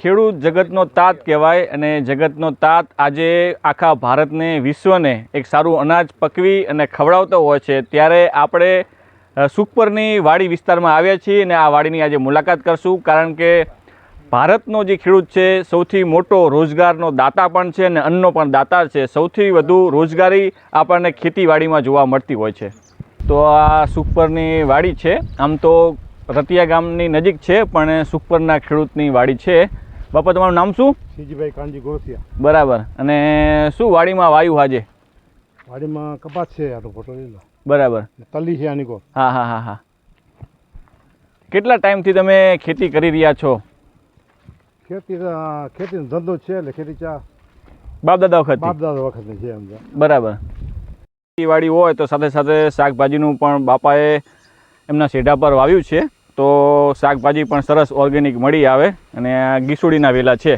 ખેડૂત જગતનો તાત કહેવાય અને જગતનો તાત આજે આખા ભારતને, વિશ્વને એક સારું અનાજ પકવી અને ખવડાવતો હોય છે. ત્યારે આપણે સુખપરની વાડી વિસ્તારમાં આવ્યા છીએ અને આ વાડીની આજે મુલાકાત કરશું. કારણ કે ભારતનો જે ખેડૂત છે, સૌથી મોટો રોજગારનો દાતા પણ છે અને અન્નનો પણ દાતા છે. સૌથી વધુ રોજગારી આપણને ખેતીવાડીમાં જોવા મળતી હોય છે. તો આ સુખપરની વાડી છે. આમ તો રતિયા ગામની નજીક છે, પણ સુખપરના ખેડૂતની વાડી છે. બાપા તમારું નામ શું? સીજીભાઈ કાનજી ગોરસિયા બરાબર. અને શું વાડીમાં વાયુ આજે? વાડીમાં કપાસ છે આ તો ફોટો લીધો બરાબર. તલી છે આની કો હા હા હા હા. કેટલા ટાઈમથી તમે ખેતી કરી રહ્યા છો? ખેતી ખેતીનો ધંધો છે એટલે ખેતી ચા બાપ દાદા વખત બાપ દાદા વખત છે. એમ બરાબર. ખેતીવાડી હોય તો સાથે સાથે શાકભાજીનું પણ બાપાએ એમના શેઢા પર વાવ્યું છે. તો શાકભાજી પણ સરસ ઓર્ગેનિક મળી આવે અને આ ગીસુડીના વેલા છે.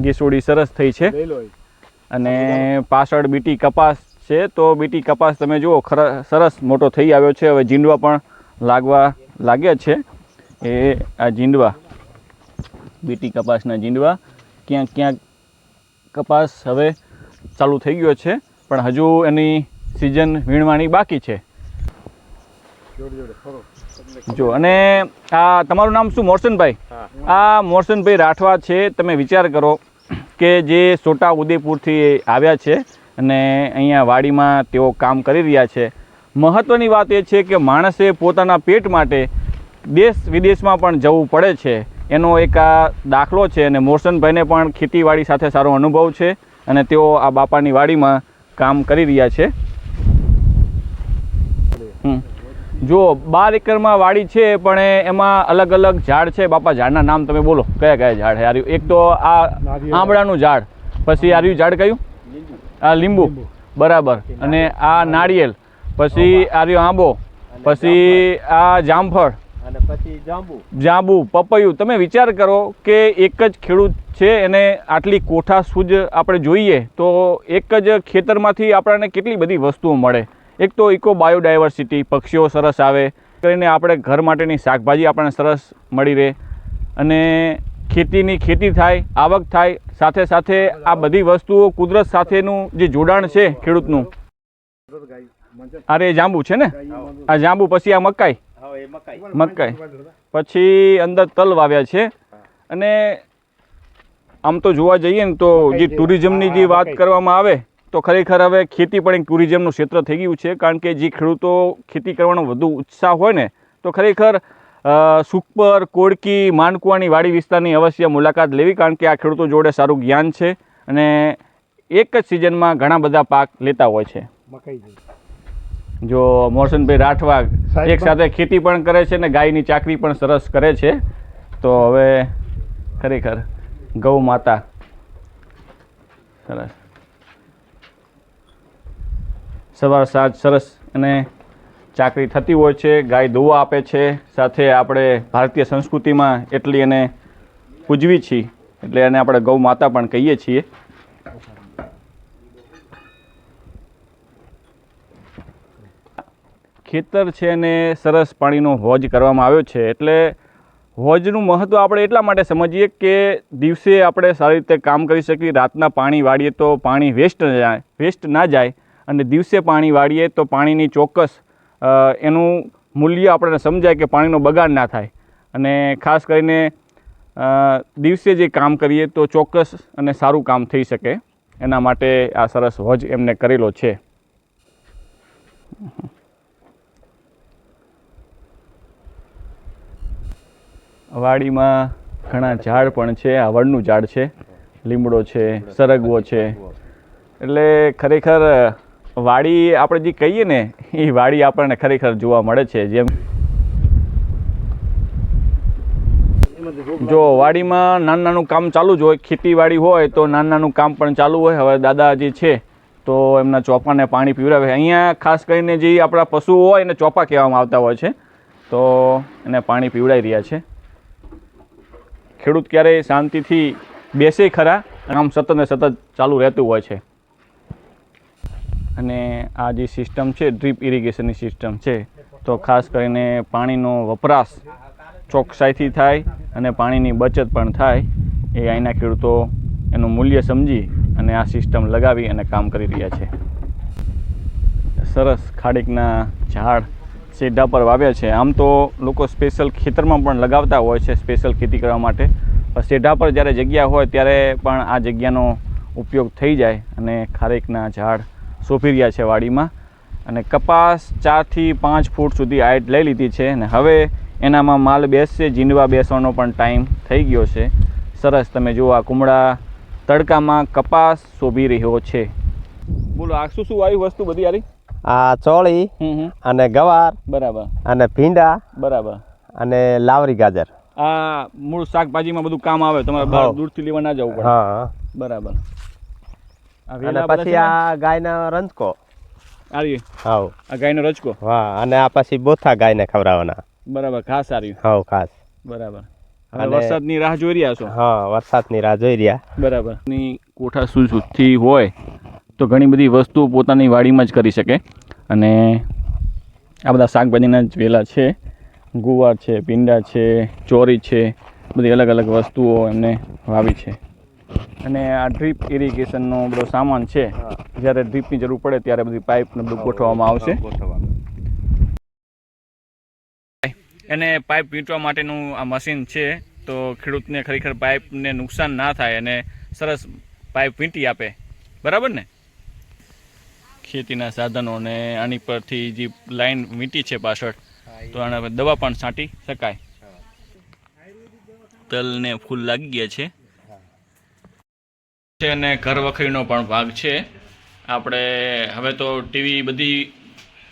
ગીસુડી સરસ થઈ છે. અને પાછળ બીટી કપાસ છે તો બીટી કપાસ તમે જુઓ ખર સરસ મોટો થઈ આવ્યો છે. હવે જીંડવા પણ લાગવા લાગ્યા છે. એ આ જીંડવા બીટી કપાસના જીંડવા. ક્યાંક ક્યાંક કપાસ હવે ચાલુ થઈ ગયો છે પણ હજુ એની સિઝન વીણવાની બાકી છે. જો અને આ તમારું નામ શું? મોરસનભાઈ? આ મોરસનભાઈ રાઠવા છે. તમે વિચાર કરો કે જે છોટા ઉદેપુરથી આવ્યા છે અને અહીંયા વાડીમાં તેઓ કામ કરી રહ્યા છે. મહત્ત્વની વાત એ છે કે માણસે પોતાના પેટ માટે દેશ વિદેશમાં પણ જવું પડે છે. એનો એક આ દાખલો છે અને મોરસનભાઈને પણ ખેતીવાડી સાથે સારો અનુભવ છે અને તેઓ આ બાપાની વાડીમાં કામ કરી રહ્યા છે. હમ. જો બાર એકરમાં વાડી છે પણ એમાં અલગ અલગ ઝાડ છે. બાપા ઝાડના નામ તમે બોલો. કયા કયા ઝાડ છે? આર્યું એક તો આ આંબળાનું ઝાડ. પછી આર્યું ઝાડ કયું? આ લીંબુ. બરાબર. અને આ નાળિયેર પછી આર્યો આંબો. પછી આ જામફળ. અને પછી જાંબુ. જાંબુ પપૈયું. તમે વિચાર કરો કે એક જ ખેડૂત છે એને આટલી કોઠા સૂજ આપણે જોઈએ તો એક જ ખેતરમાંથી આપણને કેટલી બધી વસ્તુઓ મળે. એક તો ઇકો બાયોડાયવર્સિટી પક્ષીઓ સરસ આવે. કરીને આપણે ઘર માટેની શાકભાજી આપણને સરસ મળી રહે. અને ખેતીની ખેતી થાય, આવક થાય, સાથે સાથે આ બધી વસ્તુઓ કુદરત સાથેનું જે જોડાણ છે ખેડૂતનું. અરે, જાંબુ છે ને? આ જાંબુ પછી આ મકાઈ? મકાઈ. પછી અંદર તલ વાવ્યા છે. અને આમ તો જોવા જઈએ ને તો જે ટુરિઝમની જે વાત કરવામાં આવે તો ખરેખર હવે ખેતી પણ એક ટુરિઝમનું ક્ષેત્ર થઈ ગયું છે કારણ કે જે ખેડૂતો ખેતી કરવાનો વધુ ઉત્સાહ હોય ને તો ખરેખર અ, સુખપર કોડકી માનકુવાની વાડી વિસ્તારની અવશ્ય મુલાકાત લેવી કારણ કે આ ખેડૂતો જોડે સારું જ્ઞાન છે અને એક જ સિઝનમાં ઘણા બધા પાક લેતા હોય છે. જો મોરસનભાઈ રાઠવા એક સાથે ખેતી પણ કરે છે ને ગાયની ચાકરી પણ સરસ કરે છે તો હવે ખરેખર ગૌ માતા. સરસ. સવાર સાંજ સરસ અને ચાકરી થતી હોય છે, ગાય દોવા આપે છે. સાથે આપણે ભારતીય સંસ્કૃતિમાં એટલી એને પૂજવી છીએ. એટલે એને આપણે ગૌ માતા પણ કહીએ છીએ. ખેતર છે એને સરસ પાણીનો હોજ કરવામાં આવ્યો છે. એટલે હોજનું મહત્ત્વ આપણે એટલા માટે સમજીએ કે દિવસે આપણે સારી રીતે કામ કરી શકીએ, રાતના પાણી વાળીએ તો પાણી વેસ્ટ ન જાય વેસ્ટ ના જાય. અને દિવસે પાણી વાળીએ તો પાણીની ચોક્કસ એનું મૂલ્ય આપણને સમજાય કે પાણીનો બગાડ ના થાય. અને ખાસ કરીને દિવસે જે કામ કરીએ તો ચોક્કસ અને સારું કામ થઈ શકે. એના માટે આ સરસ વજ એમને કરેલો છે. વાડીમાં ઘણા ઝાડ પણ છે, આ વડનું ઝાડ છે, લીમડો છે, સરગવો છે. એટલે ખરેખર વાડી આપણે જે કહીએ ને, એ વાડી આપણને ખરેખર જોવા મળે છે. જેમ જો વાડીમાં નાનું નાનું કામ ચાલુ જ હોય ખેતીવાડી હોય, તો નાનું નાનું કામ પણ ચાલુ હોય. હવે દાદા જે છે, તો એમના ચોપાને પાણી પીવડાવે. અહીંયા ખાસ કરીને જે આપણા પશુઓ હોય, એને ચોપા કહેવામાં આવતા હોય છે. તો એને પાણી પીવડાવી રહ્યા છે. ખેડૂત ક્યારેય શાંતિથી બેસે ખરા. આમ સતત ને સતત ચાલુ રહેતું હોય છે. અને આ જે સિસ્ટમ છે, ડ્રીપ ઇરિગેશનની સિસ્ટમ છે, તો ખાસ કરીને પાણીનો વપરાશ ચોકસાઈથી થાય અને પાણીની બચત પણ થાય, એ અહીંના ખેડૂતો એનું મૂલ્ય સમજી અને આ સિસ્ટમ લગાવી અને કામ કરી રહ્યા છે. સરસ ખાડીકના ઝાડ સીધા પર વાવ્યા છે. આમ તો લોકો સ્પેશિયલ ખેતરમાં પણ લગાવતા હોય છે, સ્પેશિયલ ખેતી કરવા માટે. પણ સેઢા પર જ્યારે જગ્યા હોય ત્યારે પણ આ જગ્યાનો ઉપયોગ થઈ જાય અને ખારેકના ઝાડ સોંપી રહ્યા છે વાડીમાં અને કપાસ ચારથી પાંચ ફૂટ સુધી હાઇટ લઈ લીધી છે અને હવે એનામાં માલ બેસશે જીંડવા બેસવાનો પણ ટાઈમ થઈ ગયો છે. સરસ તમે જુઓ આ કુમળા તડકામાં કપાસ શોભી રહ્યો છે. બોલો આ શું શું આવી વસ્તુ બધી યારી આ ચોળી અને ગવાર બરાબર. અને ભીંડા બરાબર. અને લાવરી ગાજર. આ મૂળ શાકભાજીમાં બધું કામ આવે તમારે બહાર. દૂરથી લેવા ના જવું પડે. હા. બરાબર. અને પછી આ ગાયનો રંજકો. આવી. હાવ આ ગાયનો રજકો? હા અને આ પછી બોથા ગાયને ખવડાવવાના. બરાબર ખાસ આવી. હાવ ખાસ. બરાબર. અને- વરસાદની રાહ જોઈ રહ્યા છો? હા વરસાદની રાહ જોઈ રહ્યા. બરાબર. ની કોઠા સુથી હોય તો ઘણી બધી વસ્તુઓ પોતાની વાડીમાં જ કરી શકે. અને આ બધા શાકભાજીના જ વેલા છે. ગુવાર છે ભીંડા છે ચોરી છે બધી અલગ અલગ વસ્તુઓ એમને વાવી છે. અને આ ડ્રીપ ઇરિગેશનનો બધો સામાન છે જ્યારે ડ્રીપની જરૂર પડે ત્યારે બધી પાઇપને બધું ગોઠવવામાં આવશે. એને પાઇપ વીંટવા માટેનું આ મશીન છે તો ખેડૂતને ખરેખર પાઇપને નુકસાન ના થાય અને સરસ પાઇપ વીંટી આપે. બરાબર ને? ખેતીના સાધનોને આની પરથી જે લાઈન વીંટી છે પાછળ તો આના પર દવા પણ છાંટી શકાય. તલને ફૂલ લાગી ગયા છે. છે અને ઘર વખરીનો પણ ભાગ છે. આપણે હવે તો ટીવી બધી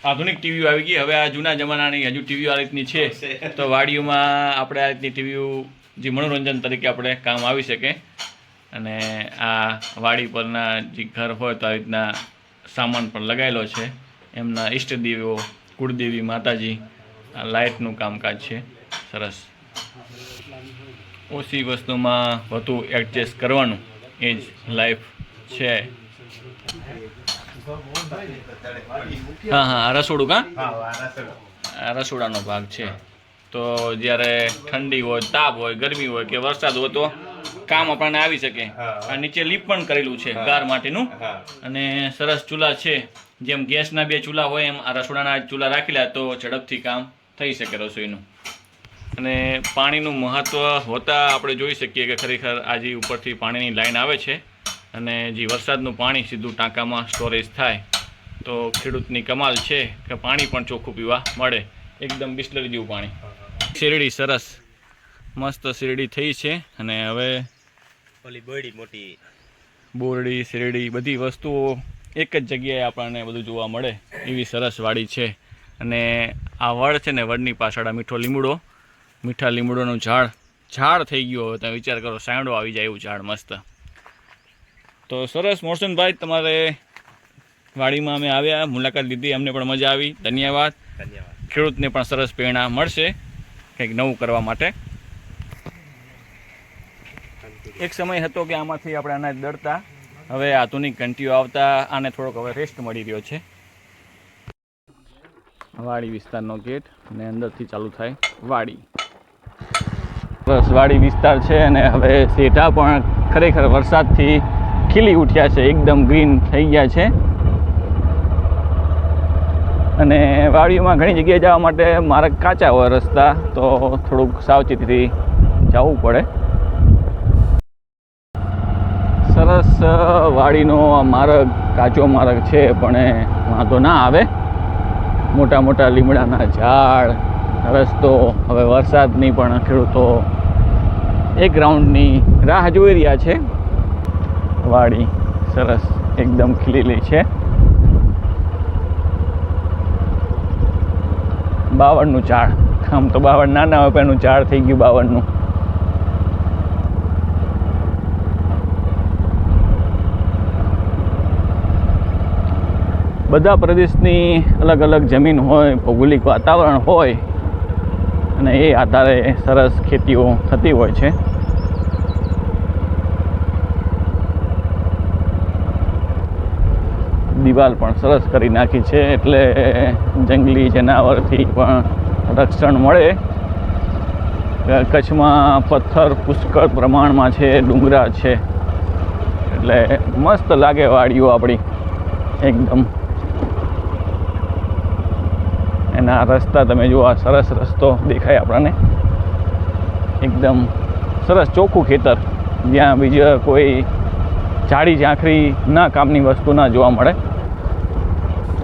આધુનિક ટીવીઓ આવી ગઈ. હવે આ જૂના જમાનાની હજુ ટીવીઓ આ રીતની છે. તો વાડીઓમાં આપણે આ રીતની ટીવીઓ જે મનોરંજન તરીકે આપણે કામ આવી શકે. અને આ વાડી પરના જે ઘર હોય તો આ રીતના સામાન પણ લગાવેલો છે. એમના ઈષ્ટદેવીઓ કુળદેવી માતાજી આ લાઇટનું કામકાજ છે. સરસ. ઓછી વસ્તુમાં વધુ એડજસ્ટ કરવાનું. એ જ લાઈફ છે. હા હા રસોડું કા? રસોડાનો ભાગ છે. તો જ્યારે ઠંડી હોય તાપ હોય ગરમી હોય કે વરસાદ હોય તો કામ આપણને આવી શકે. આ નીચે લીપ પણ કરેલું છે ગાર માટેનું. અને સરસ ચૂલા છે. જેમ ગેસના બે ચૂલા હોય એમ આ રસોડાના ચૂલા રાખેલા તો ઝડપથી કામ થઈ શકે રસોઈનું. અને પાણીનું મહત્ત્વ હોતા આપણે જોઈ શકીએ કે ખરેખર આજે ઉપરથી પાણીની લાઈન આવે છે અને જે વરસાદનું પાણી સીધું ટાંકામાં સ્ટોરેજ થાય તો ખેડૂતની કમાલ છે કે પાણી પણ ચોખ્ખું પીવા મળે. એકદમ બિસ્લરી જેવું પાણી. શેરડી સરસ મસ્ત શેરડી થઈ છે અને હવે ઓલી બોડી મોટી. બોરડી શેરડી બધી વસ્તુઓ એક જ જગ્યાએ આપણને બધું જોવા મળે એવી સરસ વાડી છે. અને આ વડ છે ને વડની પાછળ આ મીઠો લીમડો મીઠા લીમડોનું ઝાડ. ઝાડ થઈ ગયું હવે તમે વિચાર કરો સાંયડો આવી જાય એવું ઝાડ મસ્ત. તો સરસ મોરસનભાઈ તમારે વાડીમાં અમે આવ્યા મુલાકાત લીધી અમને પણ મજા આવી. ધન્યવાદ. ધન્યવાદ. ખેડૂતને પણ સરસ પ્રેરણા મળશે કંઈક નવું કરવા માટે. એક સમય હતો કે આમાંથી આપણે અનાજ દળતા હવે આધુનિક ઘંટીઓ આવતા આને થોડોક હવે રેસ્ટ મળી રહ્યો છે. વાડી વિસ્તારનો ગેટ અને અંદરથી ચાલુ થાય વાડી. બસ વાડી વિસ્તાર છે અને હવે સેટા પણ ખરેખર વરસાદથી ખીલી ઉઠ્યા છે, એકદમ ગ્રીન થઈ ગયા છે. અને વાડીઓમાં ઘણી જગ્યાએ જવા માટે માર્ગ કાચા હોય રસ્તા, તો થોડુંક સાવચેતીથી જવું પડે. સરસ વાડીનો આ માર્ગ, કાચો માર્ગ છે, પણ વાંધો ના આવે. મોટા મોટા લીમડાના ઝાડ રસ્તો હવે વરસાદની પણ ખેડૂતો એક રાઉન્ડની રાહ જોઈ રહ્યા છે. વાડી સરસ એકદમ ખીલેલી છે. બાવળનું ઝાડ. આમ તો બાવળ નાના હોય, પણ એનું ઝાડ થઈ ગયું બાવળનું બધા પ્રદેશની અલગ અલગ જમીન હોય, ભૌગોલિક વાતાવરણ હોય અને એ આધારે સરસ ખેતીઓ થતી હોય છે. દિવાલ પણ સરસ કરી નાખી છે એટલે જંગલી જનાવરથી પણ રક્ષણ મળે. કચ્છમાં પથ્થર પુષ્કળ પ્રમાણમાં છે, ડુંગરા છે. એટલે મસ્ત લાગે વાડીઓ આપણી. એકદમ. એના રસ્તા તમે જુઓ, આ સરસ રસ્તો દેખાય આપણને. એકદમ સરસ ચોખ્ખું ખેતર. જ્યાં બીજા કોઈ જાડી ઝાંખરી ના કામની વસ્તુ ના જોવા મળે.